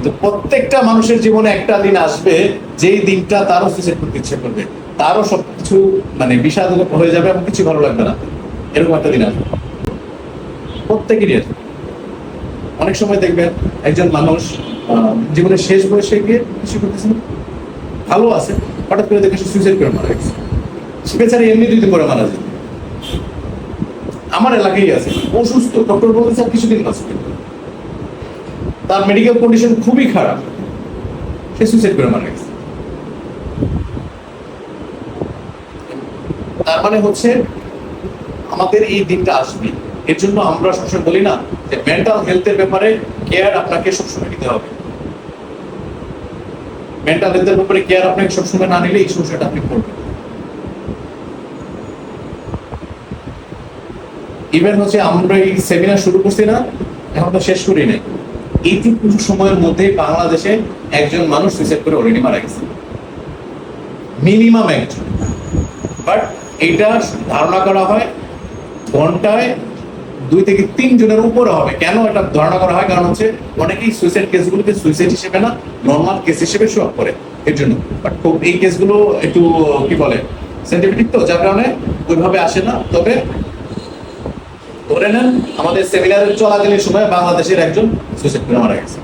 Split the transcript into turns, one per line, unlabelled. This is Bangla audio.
কিন্তু প্রত্যেকটা মানুষের জীবনে একটা দিন আসবে, যেই দিনটা তারও সুইসাইড করতে ইচ্ছে করবে। তারও সবকিছু মানে বিষাদ হয়ে যাবে এবং কিছু ভালো লাগবে না। এরকম একটা দিন আসবে। প্রত্যেকেরই আসবে অনেক সময় দেখবেন একজন মানুষ জীবনের শেষ বয়সে গিয়ে কিছু করতেছে ভালো আছে, হঠাৎ করে দেখে সুইসাইড করে মারা গেছে। সে বেচারা এমনি দুই দিন পরে মারা যায়। আমার এলাকায় আছে। অসুস্থ ডক্টর বলতেছে আর কিছুদিন বাঁচবে। তার মেডিকেল কন্ডিশন খুবই খারাপ। সে সুইসাইড করে মারা গেছে। তার মানে হচ্ছে, আমাদের এই দিনটা আসবে। এর জন্য আমরা সবসময় বলি না যে মেন্টাল হেলথের ব্যাপারে কেয়ার আপনাকে সবসময় নিতে হবে। মেন্টাল হেলথের ব্যাপারে কেয়ার আপনাকে সবসময় না নিলে এই সমস্যাটা আপনি পড়বেন ইভেন হচ্ছে আমরা এই সেমিনার শুরু করছি না, এখন তো শেষ করি নাই। এইটুকু সময়ের মধ্যে বাংলাদেশে একজন মানুষ সুইসাইড করে অলরেডি মারা গেছে। মিনিমাম একজন। বাট এটা ধারণা করা হয় ঘন্টায় দুই থেকে তিন জনের উপরে হবে। কেন এটা ধারণা করা হয়? কারণ হচ্ছে অনেকেই সুইসাইড কেসগুলোকে সুইসাইড হিসেবে না নর্মাল কেস হিসেবে শো করে এর জন্য। বাট খুব এই কেসগুলো একটু, কি বলে সাইন্টিফিক তো, যার কারণে ওইভাবে আসে না। তবে ধরে নেন আমাদের সেমিনারের চলাকালীন সময় বাংলাদেশের একজন সুইসাইড মারা গেছে।